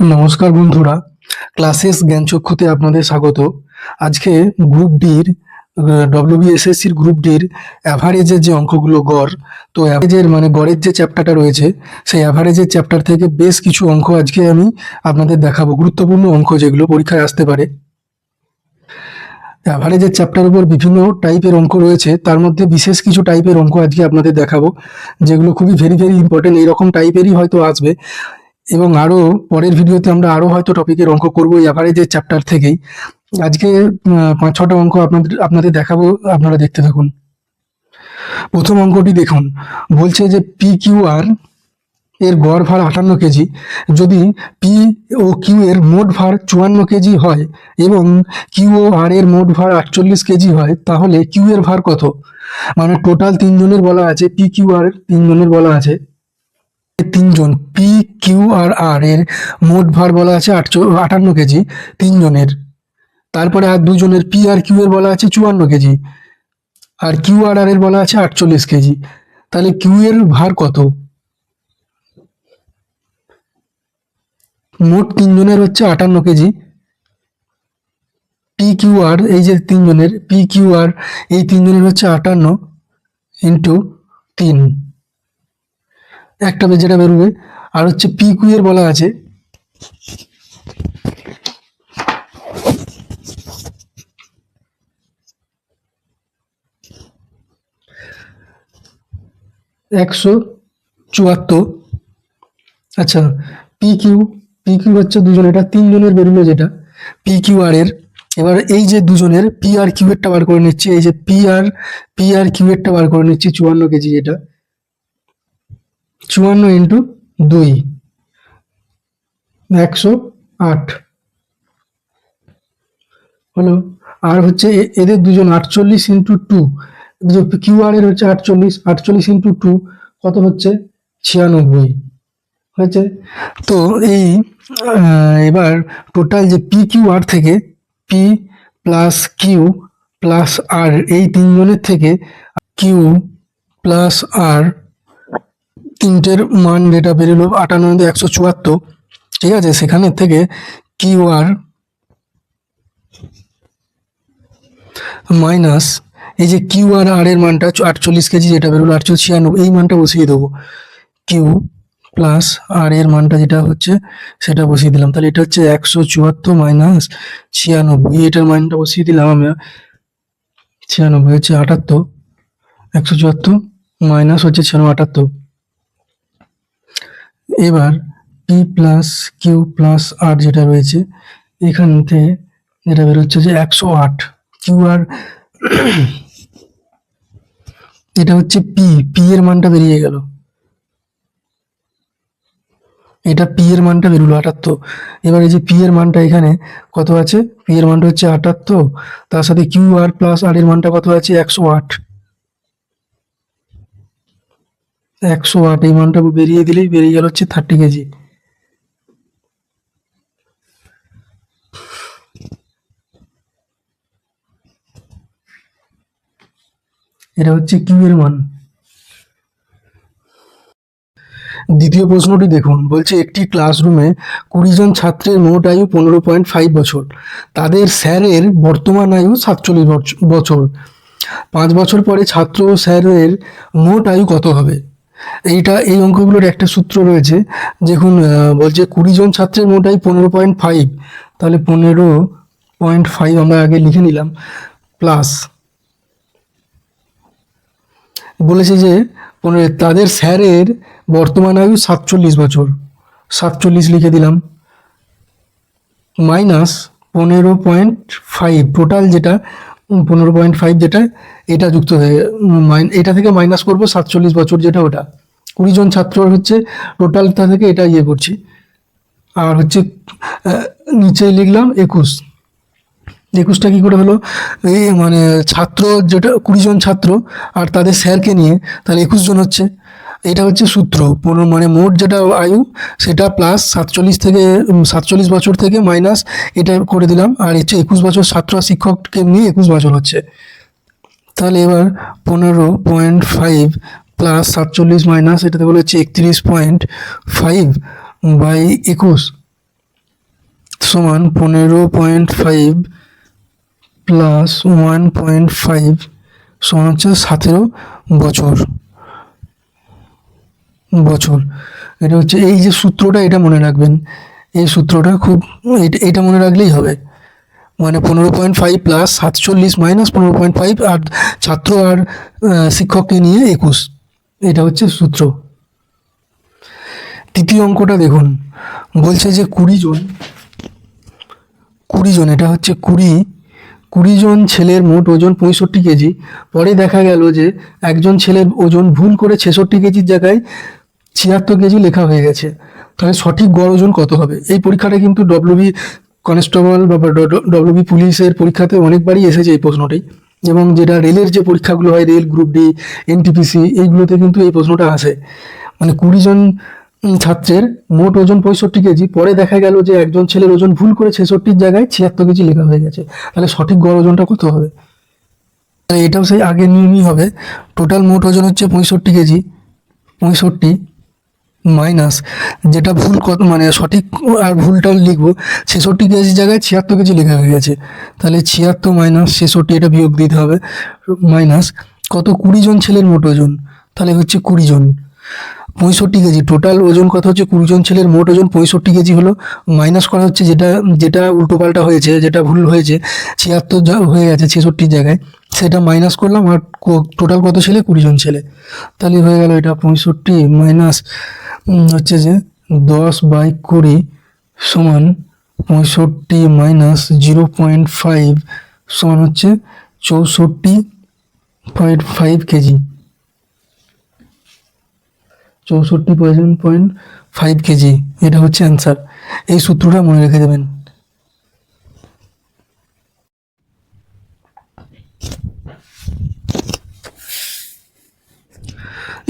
নমস্কার বন্ধুরা, ক্লাসেস জ্ঞানচক্ষুতে আপনাদের স্বাগত। আজকে গ্রুপ ডির ডব্লিউবিএসএসসির গ্রুপ ডির অ্যাভারেজের যে অঙ্কগুলো গড়, তো অ্যাভারেজের মানে গড়ের যে চ্যাপ্টারটা রয়েছে, সেই অ্যাভারেজের চ্যাপ্টার থেকে বেশ কিছু অঙ্ক আজকে আমি আপনাদের দেখাবো। গুরুত্বপূর্ণ অঙ্ক যেগুলো পরীক্ষায় আসতে পারে। অ্যাভারেজের চ্যাপ্টার উপর বিভিন্ন টাইপের অঙ্ক রয়েছে, তার মধ্যে বিশেষ কিছু টাইপের অঙ্ক আজকে আপনাদের দেখাবো, যেগুলো খুবই ভেরি ভেরি ইম্পর্টেন্ট এইরকম টাইপেরই হয়তো আসবে। এবং আরও পরের ভিডিওতে আমরা আরও হয়তো টপিকের অঙ্ক করব, এই অ্যাভারেজের চ্যাপ্টার থেকেই। আজকে পাঁচ, ছটা অঙ্ক আপনাদের আপনাদের দেখাবো, আপনারা দেখতে থাকুন। প্রথম অঙ্কটি দেখুন। বলছে যে পি কিউ আর এর গড় ভার আটান্ন কেজি, যদি পি ও কিউ এর মোট ভার চুয়ান্ন কেজি হয় এবং কিউ ও আর এর মোট ভার আটচল্লিশ কেজি হয়, তাহলে কিউ এর ভার কত? মানে টোটাল তিনজনের বলা আছে পি কিউ আর তিনজনের বলা আছে। তিনজন পি কিউ আর আর এর মোট ভার বলা আছে আটান্ন কেজি, তিনজনের। তারপরে আর দুজনের পি আর কিউ এর বলা আছে চুয়ান্ন কেজি, আর কিউ আর আর এর বলা আছে আটচল্লিশ কেজি। তাহলে কিউ এর ভার কত? মোট তিনজনের হচ্ছে আটান্ন কেজি। পি কিউ আর এই যে তিনজনের পি কিউ আর এই তিনজনের হচ্ছে আটান্ন ইন্টু তিন। একটা যেটা বেরোবে আর হচ্ছে পি এর বলা আছে। একশো চুয়াত্তর। আচ্ছা পি কিউ পি কিউ হচ্ছে দুজন, এটা তিনজনের বেরোলো যেটা। পি কিউ আর এর। এবার এই যে দুজনের পি আর কিউ এরটা বার করে নিচ্ছি। এই যে P R P R Q এরটা বার করে নিচ্ছি, চুয়ান্ন কেজি যেটা। চুয়ান্ন ইন্টু দুই, একশো আট। হলো? আর হচ্ছে এদের দুজন আটচল্লিশ ইন্টু টু কিউ আর এর হচ্ছে আটচল্লিশ আটচল্লিশ ইন্টু টু কত হচ্ছে? ছিয়ানব্বই। হয়েছে? তো এই এবার টোটাল যে পি কিউ আর থেকে, P plus Q plus R, এই তিনজনের থেকে কিউ প্লাস আর তিনটের মান যেটা বেরোলো আটান্ন একশো চুয়াত্তর, ঠিক আছে? সেখানে থেকে কিউ আর মাইনাস এই যে কিউ আর আর এর মানটা আটচল্লিশ কেজি যেটা বেরোলো আটচল্লিশ ছিয়ানব্বই, এই মানটা বসিয়ে দেবো। কিউ প্লাস আর এর মানটা যেটা হচ্ছে সেটা বসিয়ে দিলাম। তাহলে এটা হচ্ছে একশো চুয়াত্তর মাইনাস ছিয়ানব্বই এটার মানটা বসিয়ে দিলাম আমি ছিয়ানব্বই হচ্ছে আটাত্তর, একশো চুয়াত্তর মাইনাস হচ্ছে ছিয়ানব্বই, আটাত্তর। এবার P plus Q plus R যেটা রয়েছে, এখান থেকে যেটা বেরোচ্ছে যে একশো আট। কিউ আর এটা হচ্ছে পি পি এর মানটা বেরিয়ে গেল। এটা পি এর মানটা বেরোলো আটাত্তর। এবার এই যে পি এর মানটা এখানে কত আছে? পি এর মানটা হচ্ছে আটাত্তর, তার সাথে কিউ আর প্লাস আর এর মানটা কত আছে? একশো আট। একশো আট, এই মানটা বেরিয়ে দিলেই বেরিয়ে গেল হচ্ছে থার্টি কেজি। এটা হচ্ছে কিউ এর মান। দ্বিতীয় প্রশ্নটি দেখুন, বলছে একটি ক্লাসরুমে কুড়ি জন ছাত্রের মোট আয়ু পনেরো পয়েন্ট ফাইভ বছর। তাদের স্যারের বর্তমান আয়ু সাতচল্লিশ বছ- বছর। পাঁচ বছর পরে ছাত্র ও স্যারের মোট আয়ু কত হবে? এইটা, এই অঙ্কগুলোর একটা সূত্র রয়েছে। দেখুন বলছে কুড়ি জন ছাত্রের মোটাই পনেরো পয়েন্ট ফাইভ তাহলে পনেরো পয়েন্ট ফাইভ আমরা আগে লিখে নিলাম প্লাস বলেছে যে, পনেরো, তাদের স্যারের বর্তমান আয়ু সাতচল্লিশ বছর। সাতচল্লিশ লিখে দিলাম। মাইনাস পনেরো পয়েন্ট ফাইভ টোটাল যেটা পনেরো পয়েন্ট ফাইভ যেটা, এটা যুক্ত হয়ে এটা থেকে মাইনাস করব সাতচল্লিশ বছর যেটা ওটা। কুড়ি জন ছাত্র হচ্ছে টোটালটা থেকে এটা ইয়ে করছি। আর হচ্ছে নিচে লিখলাম একুশ। একুশটা কী করে হলো? এই মানে ছাত্র যেটা, কুড়ি জন ছাত্র আর তাদের স্যারকে নিয়ে, তাহলে একুশ জন হচ্ছে। এটা হচ্ছে সূত্র। পনেরো মানে মোট যেটা আয়ু, সেটা প্লাস সাতচল্লিশ থেকে সাতচল্লিশ বছর থেকে মাইনাস এটা করে দিলাম, আর হচ্ছে একুশ বছর ছাত্র শিক্ষককে নিয়ে একুশ বছর হচ্ছে। তাহলে এবার পনেরো পয়েন্ট ফাইভ প্লাস সাতচল্লিশ মাইনাস এটাতে বলে হচ্ছে একত্রিশ পয়েন্ট ফাইভ বাই একুশ সমান পনেরো point five plus one point five সমান হচ্ছে সতেরো বছর। বছর। এটা হচ্ছে এই যে সূত্রটা, এটা মনে রাখবেন। এই সূত্রটা খুব, এটা- মনে রাখলেই হবে। মানে পনেরো পয়েন্ট ফাইভ প্লাস সাতচল্লিশ মাইনাস পনেরো পয়েন্ট ফাইভ আর ছাত্র আর শিক্ষককে নিয়ে একুশ। এটা হচ্ছে সূত্র। তৃতীয় অঙ্কটা দেখুন। বলছে যে কুড়ি জন কুড়ি জন, এটা হচ্ছে কুড়ি। কুড়ি জন ছেলের মোট ওজন পঁয়ষট্টি কেজি। পরে দেখা গেল যে একজন ছেলের ওজন ভুল করে ছেষট্টি কেজির জায়গায় ছিয়াত্তর কেজি লেখা হয়ে গেছে। তাহলে সঠিক গড় ওজন কত হবে? এই পরীক্ষাটা কিন্তু ডব্লিউবি কনস্টেবল বা ডব্লিউবি পুলিশের পরীক্ষাতে অনেকবারই এসেছে এই প্রশ্নটি। এবং যেটা রেলের যে পরীক্ষাগুলো হয়, রেল গ্রুপ ডি এনটিপিসি এইগুলোতে কিন্তু এই প্রশ্নটা আসে। মানে কুড়ি জন ছাত্রের মোট ওজন পঁয়ষট্টি কেজি। পরে দেখা গেল যে একজন ছেলের ওজন ভুল করে ছেষট্টির জায়গায় ছিয়াত্তর কেজি লেখা হয়ে গেছে। তাহলে সঠিক গড় ওজনটা কত হবে? এটাও সেই আগের নিয়মই হবে। টোটাল মোট ওজন হচ্ছে পঁয়ষট্টি কেজি। পঁয়ষট্টি মাইনাস যেটা ভুল কত মানে সঠিক আর ভুলটা লিখব, ছেষট্টি কেজির জায়গায় ছিয়াত্তর কেজি লেখা হয়ে গেছে। তাহলে ছিয়াত্তর মাইনাস ছেষট্টি এটা বিয়োগ দিতে হবে। মাইনাস কত কুড়ি জন ছেলের মোট ওজন? তাহলে হচ্ছে কুড়ি জন। পঁয়ষট্টি কেজি। টোটাল ওজন কত হচ্ছে কুড়ি জন ছেলের মোট ওজন পঁয়ষট্টি কেজি হলো। মাইনাস করা হচ্ছে যেটা যেটা উল্টোপাল্টা হয়েছে, যেটা ভুল হয়েছে, ছিয়াত্তর যা হয়ে গেছে ছেষট্টির জায়গায়, সেটা মাইনাস করলাম আর টোটাল কত ছেলে? কুড়ি জন ছেলে। তাহলে হয়ে গেল এটা পঁয়ষট্টি মাইনাস হচ্ছে যে দশ বাই কুড়ি সমান পঁয়ষট্টি মাইনাস জিরো পয়েন্ট ফাইভ সমান হচ্ছে চৌষট্টি পয়েন্ট ফাইভ কেজি। চৌষট্টি পয়েন্ট পয়েন্ট ফাইভ কেজি। এটা হচ্ছে অ্যান্সার এই সূত্রটা মনে রেখে দেবেন।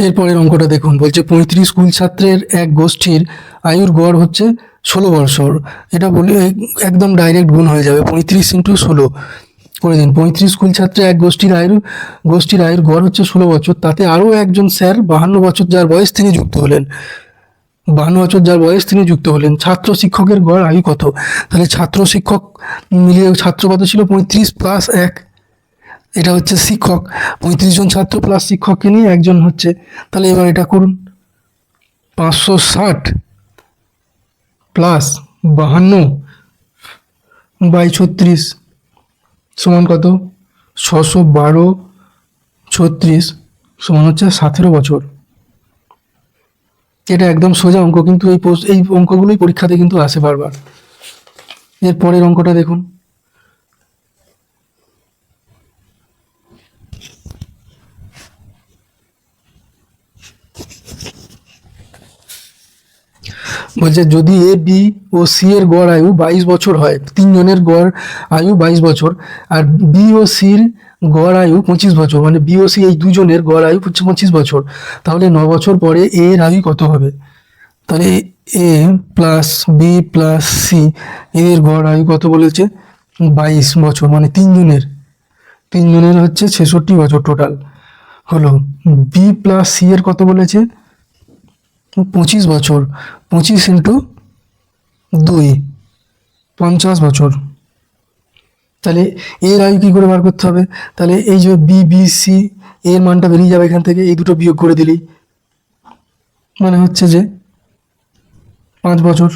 এরপরের অঙ্কটা দেখুন। বলছে পঁয়ত্রিশ স্কুল ছাত্রের এক গোষ্ঠীর আয়ুর গড় হচ্ছে ষোলো বছর এটা বলে একদম ডাইরেক্ট গুণ হয়ে যাবে, পঁয়ত্রিশ ইন্টু ষোলো। করে দিন। পঁয়ত্রিশ স্কুল ছাত্রের এক গোষ্ঠীর আয়ের গোষ্ঠীর আয়ের গড় হচ্ছে ষোলো বছর। তাতে আরও একজন স্যার বাহান্ন বছর যার বয়স তিনি যুক্ত হলেন। বাহান্ন বছর যার বয়স তিনি যুক্ত হলেন। ছাত্র শিক্ষকের গড় আয়ু কত? তাহলে ছাত্র শিক্ষক মিলিয়ে ছাত্র কত ছিল? পঁয়ত্রিশ প্লাস এক। এটা হচ্ছে শিক্ষক। পঁয়ত্রিশ জন ছাত্র প্লাস শিক্ষককে নিয়ে একজন হচ্ছে। তাহলে এবার এটা করুন। পাঁচশো ষাট প্লাস বাহান্ন বাই ছত্রিশ। সমান কত? ছশো বারো ছত্রিশ সমান হচ্ছে সতেরো বছর। এটা একদম সোজা অঙ্ক, কিন্তু এই এই অঙ্কগুলোই পরীক্ষাতে কিন্তু আসে বারবার। এর পরের অঙ্কটা দেখুন। বলছে, যদি এ বি ও সি এর গড় আয়ু বাইশ বছর হয়, তিনজনের গড় আয়ু বাইশ বছর, আর বি ও সির গড় আয়ু পঁচিশ বছর মানে বি ও সি এই দুজনের গড় আয়ু পঁচিশ বছর, তাহলে ন বছর পরে এর আয়ু কত হবে? তাহলে A plus B plus C এর গড় আয়ু কত বলেছে? বাইশ বছর মানে তিনজনের তিনজনের হচ্ছে ছেষট্টি বছর টোটাল হলো বি প্লাস সি এর কত বলেছে? পঁচিশ বছর, পঁচিশ ইন্টু দুই, পঞ্চাশ বছর। তাহলে এর আয়ু কী করে বার করতে হবে? তাহলে এই যে বি বি সি এর মানটা বেরিয়ে যাবে এখান থেকে, এই দুটো বিয়োগ করে দিলেই মানে হচ্ছে যে পাঁচ বছর।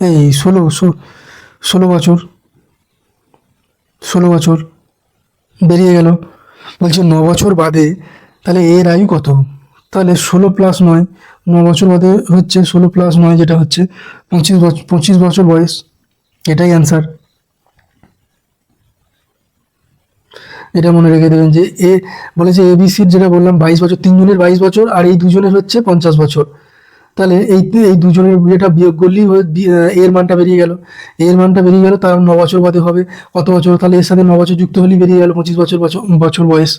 এই ষোলো ষোলো বছর ষোলো বছর। বেরিয়ে গেল। বলছে, ন বছর বাদে, তাহলে এর আয়ু কত? তাহলে ষোলো প্লাস নয়। ন বছর বাদে হচ্ছে, ষোলো প্লাস নয় যেটা হচ্ছে, পঁচিশ বছর পঁচিশ বছর বয়স। এটাই অ্যান্সার এটা মনে রেখে দেবেন যে, এ, বলেছে এবিসির যেটা বললাম, বাইশ বছর, তিনজনের বাইশ বছর, আর এই দুজনের হচ্ছে পঞ্চাশ বছর। তাহলে এই এই দুজনের বিয়েটা বিয়োগ করলেই এর মানটা বেরিয়ে গেল। এর মানটা বেরিয়ে গেল, তার ন বছর বাদে হবে। কত বছর? তাহলে এর সাথে ন বছর যুক্ত হলেই বেরিয়ে গেল, পঁচিশ বছর বছর বয়স।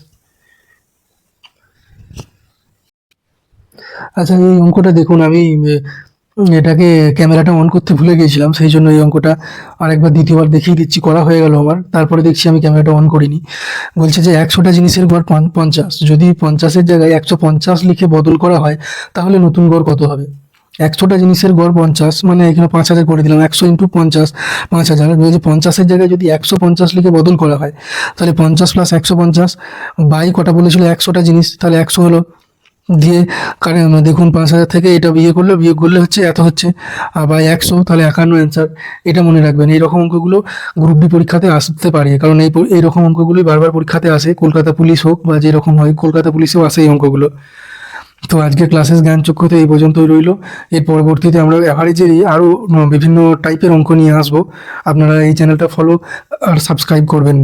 আচ্ছা এই অঙ্কটা দেখুন, আমি এটাকে ক্যামেরাটা অন করতে ভুলে গিয়েছিলাম, সেই জন্য এই অঙ্কটা আরেকবার দ্বিতীয়বার দেখিয়ে দিচ্ছি, করা হয়ে গেল আমার, তারপরে দেখছি আমি ক্যামেরাটা অন করিনি। বলছে যে একশোটা জিনিসের গড় পঞ্চাশ, যদি পঞ্চাশের জায়গায় একশো পঞ্চাশ লিখে বদল করা হয়, তাহলে নতুন গড় কত হবে? একশোটা জিনিসের গড় পঞ্চাশ মানে এখানে পাঁচ হাজার করে দিলাম, একশো ইন্টু পঞ্চাশ, পাঁচ হাজার যদি পঞ্চাশের জায়গায় যদি একশো পঞ্চাশ লিখে বদল করা হয়, তাহলে পঞ্চাশ প্লাস একশো পঞ্চাশ, বাই কটা বলেছিল একশোটা জিনিস, তাহলে একশো হলো দিয়ে কারণ দেখুন পাঁচ হাজার থেকে এটা বিয়ে করলে বিয়ে করলে হচ্ছে এত হচ্ছে বাই একশো, তাহলে একান্ন অ্যান্সার এটা মনে রাখবেন। এইরকম অঙ্কগুলো গ্রুপ ডি পরীক্ষাতে আসতে পারে, কারণ এই এইরকম অঙ্কগুলোই বারবার পরীক্ষাতে আসে, কলকাতা পুলিশ হোক বা যেরকম হয়, কলকাতা পুলিশেও আসে এই অঙ্কগুলো। তো আজকে ক্লাসেস জ্ঞানচক্ষুতে এই পর্যন্তই রইল। এর পরবর্তীতে আমরা অ্যাভারেজেরই আরও বিভিন্ন টাইপের অঙ্ক নিয়ে আসব। আপনারা এই চ্যানেলটা ফলো আর সাবস্ক্রাইব করবেন।